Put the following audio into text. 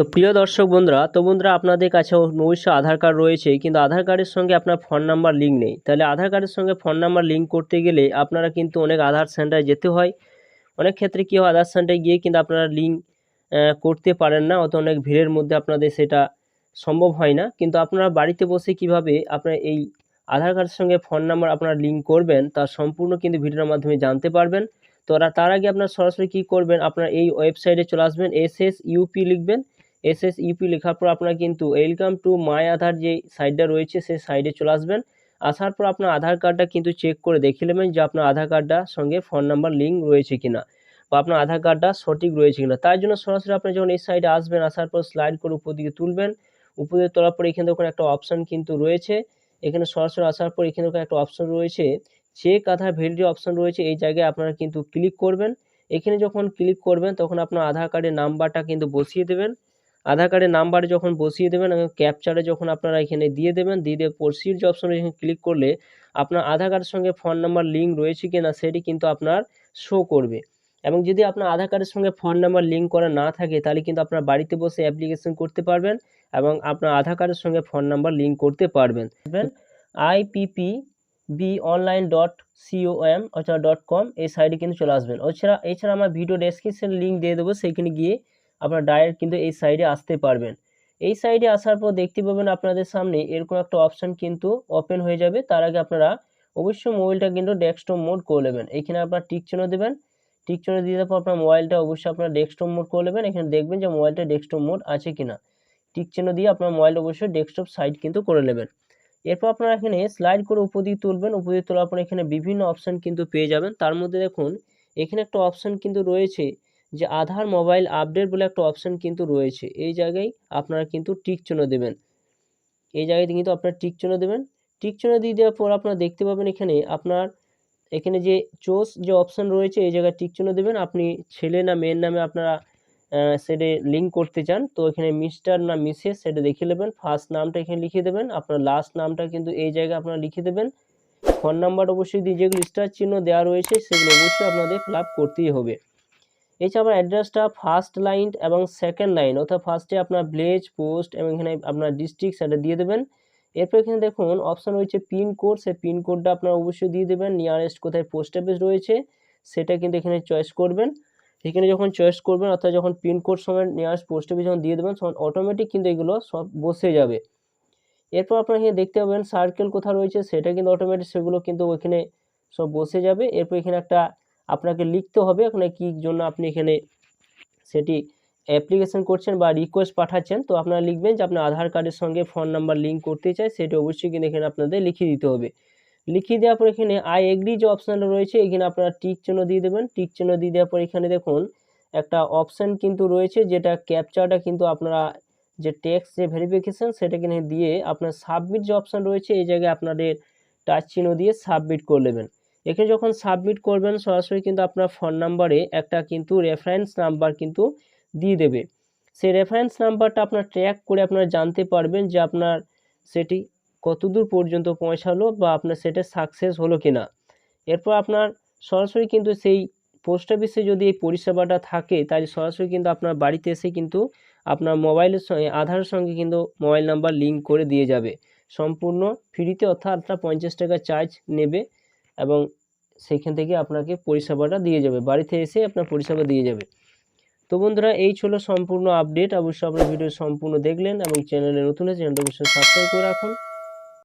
তো প্রিয় দর্শক বন্ধুরা, তো বন্ধুরা আপনাদের কাছে অবশ্যই আধার কার্ড রয়েছে কিন্তু আধার কার্ডের সঙ্গে আপনার ফোন নাম্বার লিঙ্ক নেই। তাহলে আধার কার্ডের সঙ্গে ফোন নাম্বার লিঙ্ক করতে গেলে আপনারা কিন্তু অনেক আধার সেন্টারে যেতে হয়। অনেক ক্ষেত্রে কী হয়, আধার সেন্টারে গিয়ে কিন্তু আপনারা লিঙ্ক করতে পারেন না, অত অনেক ভিড়ের মধ্যে আপনাদের সেটা সম্ভব হয় না। কিন্তু আপনারা বাড়িতে বসে কীভাবে আপনার এই আধার কার্ডের সঙ্গে ফোন নাম্বার আপনারা লিঙ্ক করবেন তার সম্পূর্ণ কিন্তু ভিডিওর মাধ্যমে জানতে পারবেন। তো তার আগে আপনার সরাসরি কী করবেন, আপনার এই ওয়েবসাইটে চলে আসবেন, এস এস ইউপি লিখবেন। এস এস ইউপি লেখার পর আপনার কিন্তু ওয়েলকাম টু মাই আধার যে সাইটটা রয়েছে, সেই সাইডে চলে আসবেন। আসার পর আপনার আধার কার্ডটা কিন্তু চেক করে দেখে নেবেন যে আপনার আধার কার্ডটার সঙ্গে ফোন নাম্বার, লিঙ্ক রয়েছে কিনা বা আপনার আধার কার্ডটা সঠিক রয়েছে কিনা। তার জন্য সরাসরি আপনি যখন এই সাইডে আসবেন, আসার পর স্লাইড করে উপর দিকে তুলবেন। উপর দিকে তোলার পর এখানে দেখুন একটা অপশান কিন্তু রয়েছে। এখানে সরাসরি আসার পর এখানে একটা অপশান রয়েছে। চেক আধার ভ্যালিডি অপশান রয়েছে। এই জায়গায় আপনারা কিন্তু ক্লিক করবেন। এখানে যখন ক্লিক করবেন, তখন আপনার আধার কার্ডের নাম্বারটা কিন্তু বসিয়ে দেবেন। আধার কার্ডের নাম্বারে যখন বসিয়ে দেবেন এবং ক্যাপচারে যখন আপনারা এখানে দিয়ে দেবেন, দিয়ে দিয়ে প্রসিড যে অপশনে এখানে ক্লিক করলে আপনার আধার কার্ডের সঙ্গে ফোন নাম্বার লিঙ্ক রয়েছে কি না, সেটি কিন্তু আপনার শো করবে। এবং যদি আপনার আধার কার্ডের সঙ্গে ফোন নাম্বার লিঙ্ক করা না থাকে, তাহলে কিন্তু আপনার বাড়িতে বসে অ্যাপ্লিকেশন করতে পারবেন এবং আপনার আধার কার্ডের সঙ্গে ফোন নাম্বার লিঙ্ক করতে পারবেন। IPP B online dot COM অথবা ডট কম এই সাইটে কিন্তু চলে আসবেন। এছাড়া এছাড়া আমার ভিডিও ডেসক্রিপশন লিঙ্ক দিয়ে দেবো সেইখানে গিয়ে আপনারা ডাইরেক্ট কিন্তু এই সাইডে আসতে পারবেন। এই সাইডে আসার পর দেখতে পাবেন আপনাদের সামনে এরকম একটা অপশান কিন্তু ওপেন হয়ে যাবে। তার আগে আপনারা অবশ্যই মোবাইলটা কিন্তু ডেস্কটপ মোড করে নেবেন। এখানে আপনার টিক চিহ্ন দেবেন। টিক চিহ্ন দিয়ে পর আপনার মোবাইলটা অবশ্যই আপনার ডেস্কটপ মোড করে নেবেন। এখানে দেখবেন যে মোবাইলটা ডেস্কটপ মোড আছে কিনা। টিক চিহ্ন দিয়ে আপনার মোবাইল অবশ্যই ডেস্কটপ সাইড কিন্তু করে নেবেন। এরপর আপনারা এখানে স্লাইড করে উপর দিকে তুলবেন। উপর দিকে তোলার পর এখানে বিভিন্ন অপশান কিন্তু পেয়ে যাবেন। তার মধ্যে দেখুন, এখানে একটা অপশান কিন্তু রয়েছে। যে আধার মোবাইল আপডেট বলে একটা অপশান কিন্তু রয়েছে। এই জায়গায় আপনারা কিন্তু টিক চিহ্ন দেবেন। এই জায়গাতে কিন্তু আপনারা টিক চিহ্ন দেবেন। টিক চিহ্ন দিয়ে দেওয়ার পর আপনারা দেখতে পাবেন এখানে আপনার, এখানে যে চোস যে অপশান রয়েছে, এই জায়গায় টিক চিহ্ন দেবেন। আপনি ছেলে না মেয়ের নামে আপনারা সেটা লিঙ্ক করতে চান, তো এখানে মিস্টার না মিসেস সেটা দেখে নেবেন। ফার্স্ট নামটা এখানে লিখে দেবেন। আপনার লাস্ট নামটা কিন্তু এই জায়গায় আপনারা লিখে দেবেন। ফোন নাম্বার অবশ্যই দিয়ে যেগুলো স্টার চিহ্ন দেওয়া রয়েছে, সেগুলো অবশ্যই আপনাদের ফিল করতেই হবে। এছাড়া অ্যাড্রেসটা ফার্স্ট লাইন এবং সেকেন্ড লাইন অর্থাৎ ফার্স্টে আপনার ভিলেজ পোস্ট এবং এখানে আপনার ডিস্ট্রিক্ট সেটা দিয়ে দেবেন। এরপর এখানে দেখুন অপশান রয়েছে পিন কোড সেই পিন কোডটা আপনারা অবশ্যই দিয়ে দেবেন নিয়ারেস্ট কোথায় পোস্ট অফিস রয়েছে, সেটা কিন্তু এখানে চয়েস করবেন। এখানে যখন চয়েস করবেন, অর্থাৎ যখন পিনকোড সময় নিয়ারেস্ট পোস্ট অফিস যখন দিয়ে দেবেন, তখন অটোমেটিক কিন্তু এগুলো সব বসে যাবে। এরপর আপনারা এখানে দেখতে পাবেন সার্কেল কোথা রয়েছে, সেটা কিন্তু অটোমেটিক সেগুলো কিন্তু ওইখানে সব বসে যাবে। এরপর এখানে একটা আপনাকে লিখতে হবে। ওখানে কী জন্য আপনি এখানে সেটি অ্যাপ্লিকেশন করছেন বা রিকোয়েস্ট পাঠাচ্ছেন, তো আপনারা লিখবেন যে আপনার আধার কার্ডের সঙ্গে ফোন নাম্বার লিঙ্ক করতে চাই, সেটা অবশ্যই কিন্তু এখানে আপনাদের লিখিয়ে দিতে হবে। লিখিয়ে দেওয়ার পর এখানে আই এগ্রি যে অপশানটা রয়েছে, এখানে আপনারা টিক চিহ্ন দিয়ে দেবেন। টিক চিহ্ন দিয়ে দেওয়ার পর এখানে দেখুন, একটা অপশান কিন্তু রয়েছে যেটা ক্যাপচারটা কিন্তু আপনারা যে টেক্সট যে ভেরিফিকেশান সেটা কিনে দিয়ে আপনার সাবমিট যে অপশান রয়েছে, এই জায়গায় আপনাদের টাচ চিহ্ন দিয়ে সাবমিট করে নেবেন। এখানে যখন সাবমিট করবেন, সরাসরি কিন্তু আপনার ফোন নাম্বারে একটা কিন্তু রেফারেন্স নাম্বার কিন্তু দিয়ে দেবে। সেই রেফারেন্স নাম্বারটা আপনার ট্র্যাক করে আপনারা জানতে পারবেন যে আপনার সেটি কতদূর পর্যন্ত পৌঁছালো বা আপনার সেটা সাকসেস হলো কি না এরপর আপনার সরাসরি কিন্তু সেই পোস্ট অফিসে যদি এই পরিষেবাটা থাকে, তাহলে সরাসরি কিন্তু আপনার বাড়িতে এসে কিন্তু আপনার মোবাইলের সঙ্গে, আধারের সঙ্গে কিন্তু মোবাইল নাম্বার লিঙ্ক করে দিয়ে যাবে। সম্পূর্ণ ফ্রিতে অর্থাৎ আপনার পঞ্চাশ টাকা চার্জ নেবে। এবং সেইখান থেকে আপনাকে পরিষেবাটা দিয়ে যাবে। বাড়িতে এসে আপনার পরিষেবা দিয়ে যাবে। তো বন্ধুরা, এই ছিল সম্পূর্ণ আপডেট অবশ্যই আপনার ভিডিও সম্পূর্ণ দেখলেন এবং চ্যানেলে নতুন চ্যানেলটা অবশ্যই সাবস্ক্রাইব করে রাখুন।